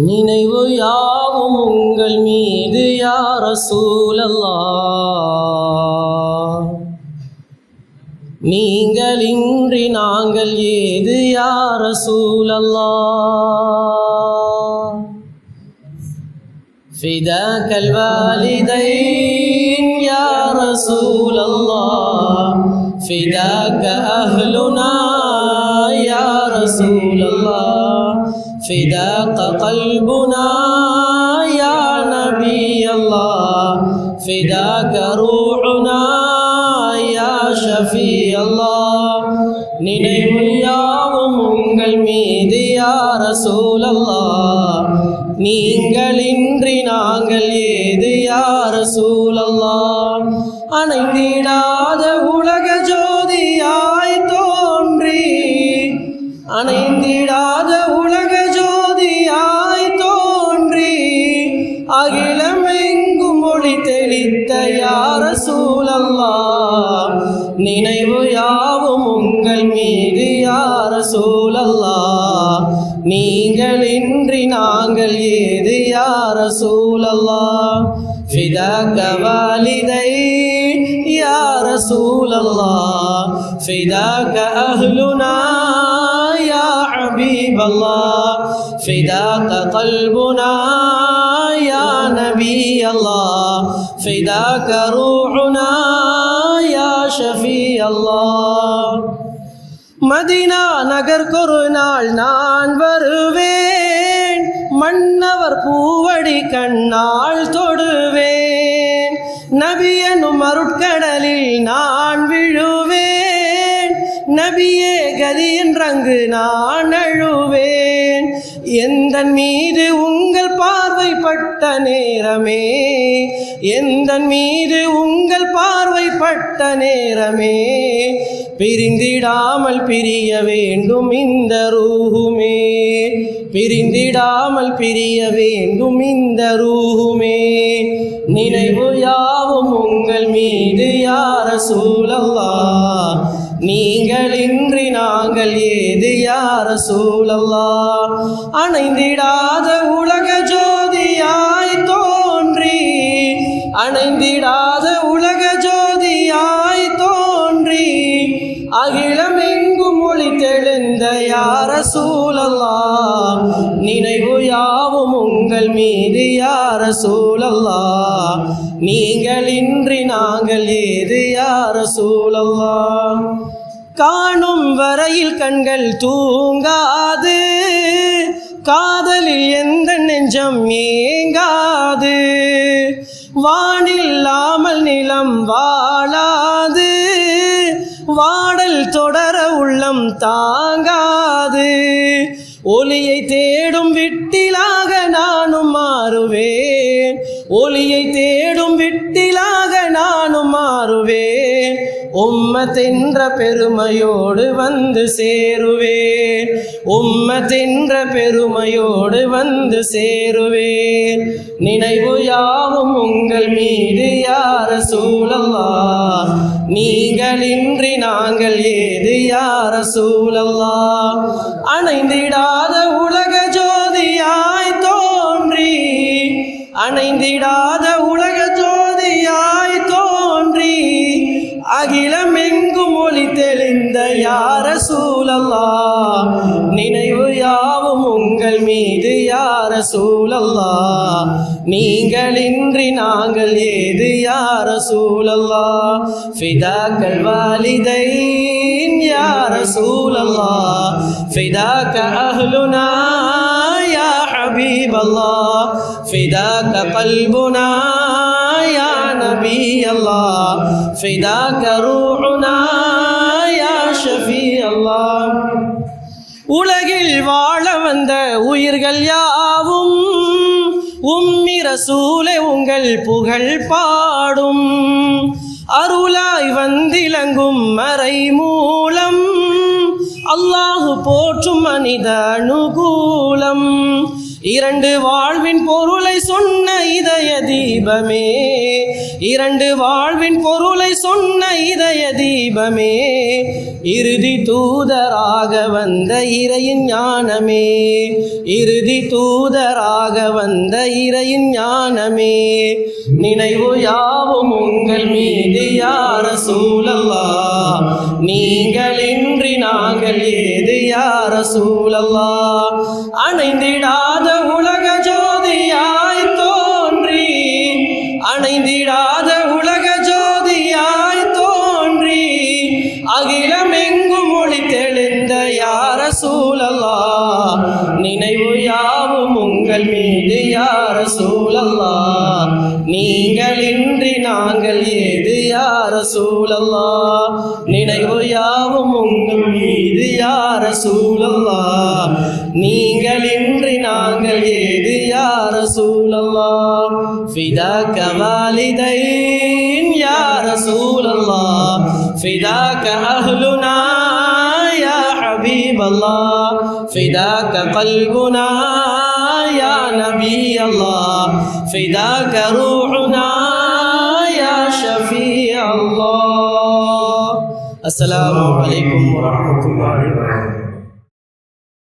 நினைவு யாவும் உங்கள் மீது யார சூழல்லா நீங்கள் இன்றி நாங்கள் ஏது யார சூழல்லா فداك الوالدين يا رسول الله فداك أهلنا يا رسول الله فداك قلبنا يا نبي الله فداك روحنا يا شفيع الله நினைவு யாவும் உங்கள் மீது யார சூழல்லா நீங்கள் இன்றி நாங்கள் ஏது யார சூழல்லா அணைந்திடாத உலக ஜோதியாய் தோன்றி அணைந்திடாத உலக தெளித்த யார சூழல்லா நினைவு யாவும் உங்கள் மீது யார சூழல்லா நீங்கள் இன்றி நாங்கள் ஏது யார சூழல்லா فداك والدي يا رسول الله فداك أهلنا يا حبيب الله فداك قلبنا يا نبي الله فداك روحنا يا شفيع الله மதினா நகர்க்கொரு நாள் நான் வருவேன் மன்னவர் பூவடி கண்ணால் தொடுவேன் நபியனும் அருட்கடலில் நான் விழுவேன் நபியே கதி என்றங்கு நான் அழுவேன். எந்த மீது உங்கள் பார்வைப்பட்ட நேரமே? எந்த மீது உங்கள் பார்வைப்பட்ட நேரமே? பிரிந்திடாமல் பிரிய வேண்டும் இந்த ரூஹுமே பிரிந்திடாமல் பிரிய வேண்டும் இந்த ரூஹுமே நினைவு யாவும் உங்கள் மீது யார சூழல்லா நீங்கள் இன்றி நாங்கள் ஏது யார சூழல்லா? அணைந்திடாத உலக ஜோதியாய் தோன்றி அணைந்திடாத உலக ஜோதியாய் தோன்றி அகிலம் எங்கும் மொழி தெளிந்த யார சூழல்லா? நினைவு யாவும் உங்கள் மீது யார சூழல்லா? நீங்கள் இன்றி நாங்கள் ஏது யார சூழல்லா? காணும் வரையில் கண்கள் தூங்காது. காதலில் எந்த நெஞ்சம் ஏங்காது. வானில்லாமல் நிலம் வாழாது. வாடல் தொடர உள்ளம் தாங்காது. ஒளியை தேடும் விட்டிலாக நானும் மாறுவேன். ஒளியை தேடும் விட்டிலாக நானும் மாறுவேன். உம்மத்தென்ற பெருமையோடு வந்து சேருவேன். உம்மத்தென்ற பெருமையோடு வந்து சேருவேன். நினைவு யாவும் உங்கள் மீது யார சூழல்லா நீங்களின்றி நாங்கள் ஏது யார சூழல்லா அணைந்திடாத உலக ஜோதியாய் தோன்றி அணைந்திடாத உலக அகிலமெங்கும் ஒளி தெளிந்த யார சூழல்லா? நினைவு யாவும் உங்கள் மீது யார சூழல்லா? நீங்களின்றி நாங்கள் ஏது யார சூழல்லா? ஃபிதாக்கள் வாலிதை யார சூழல்லா? ஃபிதாக்க அஹ்லுனா யா ஹபீபல்லா? ஃபிதாக்க கல்புனா யா نبي الله فداك روحنا يا شفيع الله உலகில் வாழ வந்த உயிர்கள் யாவும் உம்மி ரசூலை உங்கள் புகழ் பாடும் அருளாய் வந்திலங்கும் மறை மூலம் அல்லாஹு போற்றும் மனித அனுகூலம் இரண்டு வாழ்வின் பொருளை சொன்ன இதய தீபமே. இரண்டு வாழ்வின் பொருளை சொன்ன இதய தீபமே. இறுதி தூதராக வந்த இறையின் ஞானமே. இறுதி தூதராக வந்த இறையின் ஞானமே. நினைவு யாவும் உங்கள் மீது யார சூழல்லா நீங்கள் இன்றி நாங்கள் ஏது யார சூழல்லா அணைந்திடாத உங்கள் மீது யார சூழல்லா நீங்கள் இன்றி நாங்கள் ஏது யார சூழல்லா நினைவு யாவும் உங்கள் மீது யார சூழல்லா நீங்கள் இன்றி நாங்கள் ஏது யார சூழல்லா ஃபிதாக்க வாலிதைன் யார சூழல்லா ஃபிதாக்க அஹ்லுனா يا حبيب الله فداك قلبنا يا نبي الله. فداك روحنا يا شفيع الله. السلام عليكم ورحمة الله وبركاته.